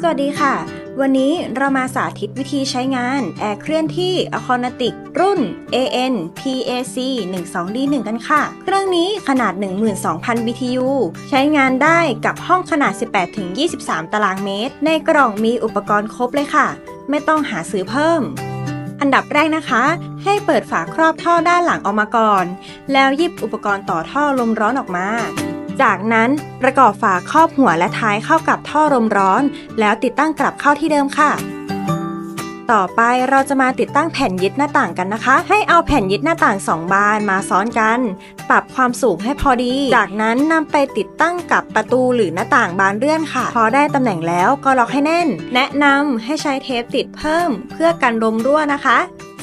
สวัสดีค่ะ วันนี้เรามาสาธิตวิธีใช้งานแอร์เคลื่อนที่ a c o n a t i c รุ่น AN PAC 12D1 กันค่ะ เครื่องนี้ขนาด 12,000 BTU ใช้งานได้กับห้องขนาด 18-23 ตารางเมตร ในกล่องมีอุปกรณ์ครบเลยค่ะ ไม่ต้องหาซื้อเพิ่ม อันดับแรกนะคะ ให้เปิดฝาครอบท่อด้านหลังออกมาก่อน แล้วยิบอุปกรณ์ต่อท่อลมร้อนออกมา จากนั้นประกอบฝาครอบหัวและท้ายเข้ากับท่อลมร้อน แล้วติดตั้งกลับเข้าที่เดิมค่ะ ต่อไปเราจะมาติดตั้งแผ่นยึดหน้าต่างกันนะคะ ให้เอาแผ่นยึดหน้าต่าง2บานมาซ้อนกัน ปรับความสูงให้พอดี จากนั้นนำไปติดตั้งกับประตูหรือหน้าต่างบานเลื่อนค่ะ พอได้ตำแหน่งแล้วก็ล็อกให้แน่น แนะนำให้ใช้เทปติดเพิ่ม เพื่อกันลมรั่วนะคะ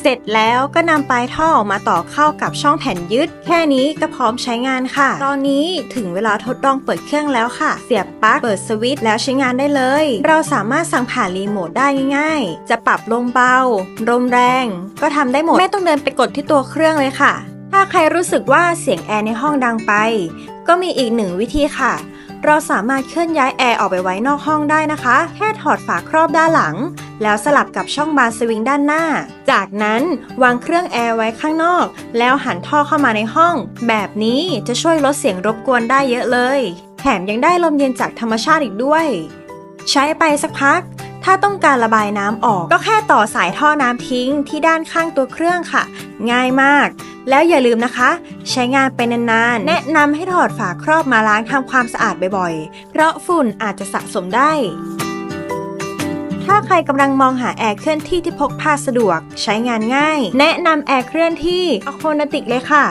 เสร็จแล้วก็นำปลายท่อออกมาต่อเข้ากับช่องแผ่นยึด แค่นี้ก็พร้อมใช้งานค่ะ ตอนนี้ถึงเวลาทดลองเปิดเครื่องแล้วค่ะ เสียบปลั๊กเปิดสวิตช์แล้วใช้งานได้เลย เราสามารถสั่งผ่านรีโมทได้ง่ายๆ จะปรับลมเบาลมแรง ก็ทำได้หมด ไม่ต้องเดินไปกดที่ตัวเครื่องเลยค่ะ ถ้าใครรู้สึกว่าเสียงแอร์ในห้องดังไป ก็มีอีกหนึ่งวิธีค่ะ เราสามารถเคลื่อนย้ายแอร์ออกไปไว้นอกห้องได้นะคะ แค่ถอดฝาครอบด้านหลัง แล้วสลับกับช่องบานสวิงด้านหน้า จากนั้นวางเครื่องแอร์ไว้ข้างนอก แล้วหันท่อเข้ามาในห้อง แบบนี้จะช่วยลดเสียงรบกวนได้เยอะเลย แถมยังได้ลมเย็นจากธรรมชาติอีกด้วย ใช้ไปสักพัก ถ้าต้องการระบายน้ำออก ก็แค่ต่อสายท่อน้ำทิ้งที่ด้านข้างตัวเครื่องค่ะ ง่ายมากแล้วอย่าลืมนะคะ ใช้งานไปนานๆ แนะนำให้ถอดฝาครอบมาล้างทำความสะอาดบ่อยๆ เพราะฝุ่นอาจจะสะสมได้ ใครกำลังมองหาแอร์เคลื่อนที่ที่พกพาสะดวก ใช้งานง่าย แนะนำแอร์เคลื่อนที่อโคนติกเลยค่ะ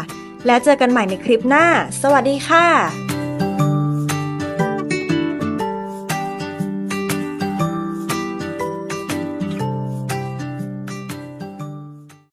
แล้วเจอกันใหม่ในคลิปหน้า สวัสดีค่ะ